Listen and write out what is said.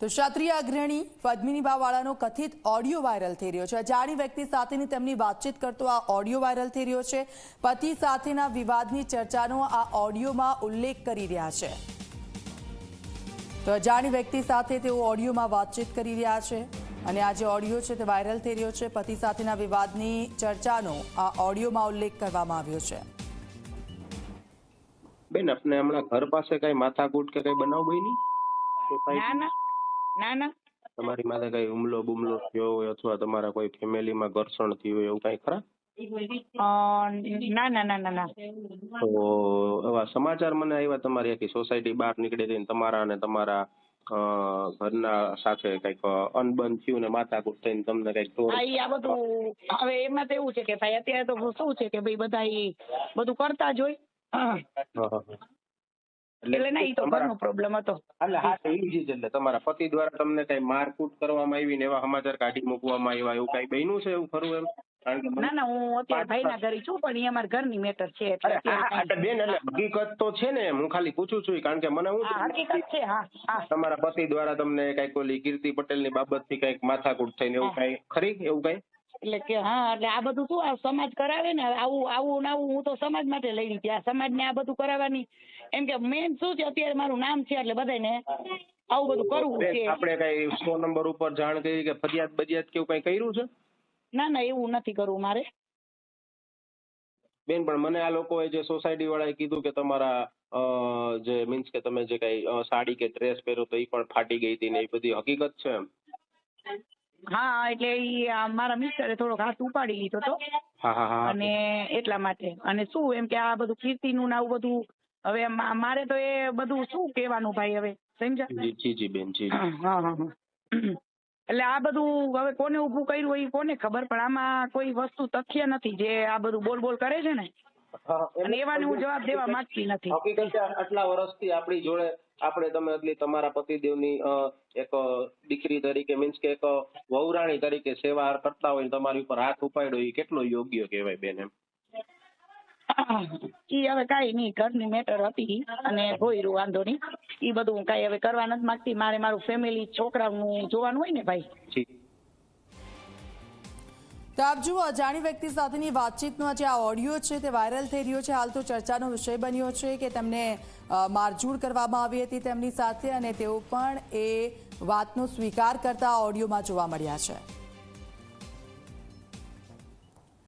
તો ક્ષત્રિય અગ્રણી પદ્મિનીબાવાળાનો કથિત ઓડિયો વાયરલ થઈ રહ્યો છે. અજાણી વ્યક્તિ સાથેની તેમની વાતચીત કરતો આ ઓડિયો વાયરલ થઈ રહ્યો છે. પતિ સાથેના વિવાદની ચર્ચાનો આ ઓડિયોમાં ઉલ્લેખ કરી રહ્યા છે. તો અજાણી વ્યક્તિ સાથે તેઓ ઓડિયોમાં વાતચીત કરી રહ્યા છે અને આ જે ઓડિયો છે તે વાયરલ થઈ રહ્યો છે. પતિ સાથેના વિવાદની ચર્ચાનો આ ઓડિયોમાં ઉલ્લેખ કરવામાં આવ્યો છે. બેન આપને હમણાં ઘર પાસે કઈ માથાકૂટ કે કઈ બનાવ બની ના. ના ના. તમારી માથે કઈ હુમલો બુમલો થયો હોય અથવા તમારા કોઈ ફેમિલીમાં ઘર્ષણ થયું હોય એવું કઈ ખરા? ના ના ના ના ના. તો એવા સમાચાર મને આવ્યા તમારી આખી સોસાયટી બહાર નીકળી હતી તમારા અને તમારા ઘરના સાથે કંઈક અનબન થયું ને માથાકૂટ થઈને તમને કંઈક આ બધું હવે એમાં તો એવું છે કે ભાઈ અત્યારે તો શું છે કે ભાઈ બધા બધું કરતા જ હોય. એટલે ના એ તો તમારા- ઘરનો પ્રોબ્લેમ હતો. એટલે હા એ જ એટલે તમારા પતિ દ્વારા તમને કઈ મારકૂટ કરવામાં આવી ને એવા સમાચાર કાઢી મૂકવામાં આવ્યા એવું કઈ બન્યું છે એવું ખરું એમ? ના ના હું અત્યારે ભાઈના ઘરે છું પણ એ અમારા ઘરની મેટર છે એટલે બેન એટલે હકીકત તો છે ને હું ખાલી પૂછું છું કારણ કે મને હું હકીકત છે હા હા. તમારા પતિ દ્વારા તમને કંઈક ઓલી કીર્તિ પટેલની બાબતથી કંઈક માથાકૂટ થઈને એવું કઈ ખરી એવું કઈ? એટલે કે હા એટલે આ બધું શું આ સમાજ કરાવે ને આવું આવું ને આવું હું તો સમાજ માટે લઈ આ સમાજને આ બધું કરાવવાની. એમ કે મેન શું છે અત્યારે મારું નામ છે એટલે બધાને આવું બધું કરવું છે. આપણે કઈ સો નંબર ઉપર જાણ કરી કે ફરિયાદ બરિયાદ કેવું કઈ કર્યું છે? ના ના એવું નથી કરવું મારે. બેન પણ મને આ લોકોએ જે સોસાયટી વાળાએ કીધું કે તમારા જે મીન્સ કે તમે જે કઈ સાડી કે ડ્રેસ પહેરો તો એ પણ ફાટી ગઈ હતી ને એ બધી હકીકત છે એમ. હા એટલે ઈ આ મારા મિસ્ટરે થોડોક હાથ ઉપાડી લીધો તો. હા હા હા. અને એટલા માટે. અને શું એમ કે આ બધું કીર્તિનું ને આવું બધું હવે મારે તો એ બધું શું કહેવાનું ભાઈ હવે? સમજ્યા? જી જી જી બેન જી. હા હા હા. એટલે આ બધું હવે કોને ઊભું કર્યું હોય કોને ખબર? પણ આમાં કોઈ વસ્તુ તથ્ય નથી જે આ બધું બોલ બોલ કરે છે ને? અને એવાને હું જવાબ દેવા માંગતી નથી. હકીકત આટલા વર્ષથી આપણી જોડે આપણે તમે એટલી તમારા પતિદેવની એક દીકરી તરીકે મીન્સ કે એક વહુરાણી તરીકે સેવા કરતા હોય તમારી ઉપર હાથ ઉપાડ્યો એ કેટલો યોગ્ય કહેવાય બેન એમ? ઈ હવે કઈ નહીં ઘરની મેટર હતી અને ભોયરું વાંધો નહીં. ઈ બધું હું કાંઈ હવે કરવા નથી માંગતી. મારે મારું ફેમિલી છોકરાનું જોવાનું હોય ને ભાઈ? તો આપ જુઓ, અજાણી વ્યક્તિ સાથેની વાતચીતનો જે આ ઓડિયો છે, તે વાયરલ થઈ રહ્યો છે. હાલ તો ચર્ચાનો વિષય બન્યો છે કે તેમને મારઝૂડ કરવામાં આવી હતી તેમની સાથે અને તેઓ પણ એ વાતનો સ્વીકાર કરતા ઓડિયોમાં જોવા મળ્યા છે.